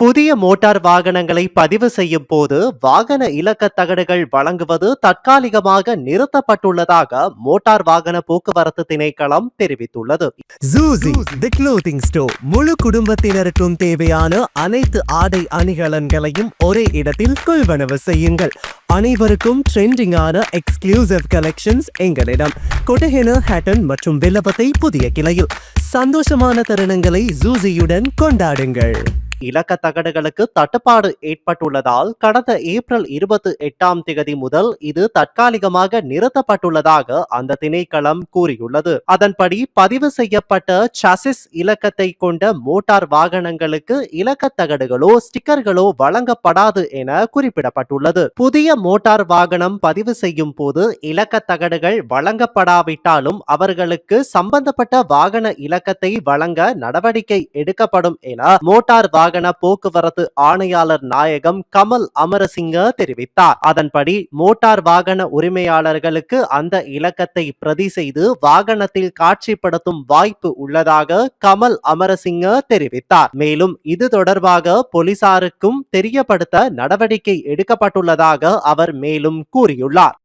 புதிய மோட்டார் வாகனங்களை பதிவு செய்யும் போது வாகன இலக்க தகடுகள் வழங்குவது தற்காலிகமாக நிறுத்தப்பட்டுள்ளதாக மோட்டார் வாகன போக்குவரத்து திணைக்களம் தெரிவித்துள்ளது. ஜூசி தி க்ளோதிங் ஸ்டோர் முழு குடும்பத்தினருக்கும் தேவையான அனைத்து ஆடை அணிகலன்களையும் ஒரே இடத்தில் கொள்வனவு செய்யுங்கள். அனைவருக்கும் ட்ரெண்டிங்கான எக்ஸ்க்ளூசிவ் கலெக்ஷன்ஸ் எங்களிடம். கொட்டஹென ஹேட்டன் மற்றும் வில்லபத்தை புதிய கிளையில். சந்தோஷமான தருணங்களை ஜூசியுடன் கொண்டாடுங்கள். இலக்க தகடுகளுக்கு தட்டுப்பாடு ஏற்பட்டுள்ளதால் கடந்த ஏப்ரல் இருபத்தி எட்டாம் தேதி முதல் இது தற்காலிகமாக நிறுத்தப்பட்டுள்ளதாக அந்த திணைக்களம் கூறியுள்ளது. அதன்படி பதிவு செய்யப்பட்ட சசிஸ் இலக்கத்தை கொண்ட மோட்டார் வாகனங்களுக்கு இலக்க தகடுகளோ ஸ்டிக்கர்களோ வழங்கப்படாது என குறிப்பிடப்பட்டுள்ளது. புதிய மோட்டார் வாகனம் பதிவு செய்யும் போது இலக்க தகடுகள் வழங்கப்படாவிட்டாலும் அவர்களுக்கு சம்பந்தப்பட்ட வாகன இலக்கத்தை வழங்க நடவடிக்கை எடுக்கப்படும் என மோட்டார் வாகன போக்குவரத்து ஆணையாளர் நாயகம் கமல் அமரசிங்க தெரிவித்தார். அதன்படி மோட்டார் வாகன உரிமையாளர்களுக்கு அந்த இலக்கத்தை பிரதி செய்து வாகனத்தில் காட்சிப்படுத்தும் வாய்ப்பு உள்ளதாக கமல் அமரசிங்க தெரிவித்தார். மேலும் இது தொடர்பாக போலீசாருக்கும் தெரியப்படுத்த நடவடிக்கை எடுக்கப்பட்டுள்ளதாக அவர் மேலும் கூறியுள்ளார்.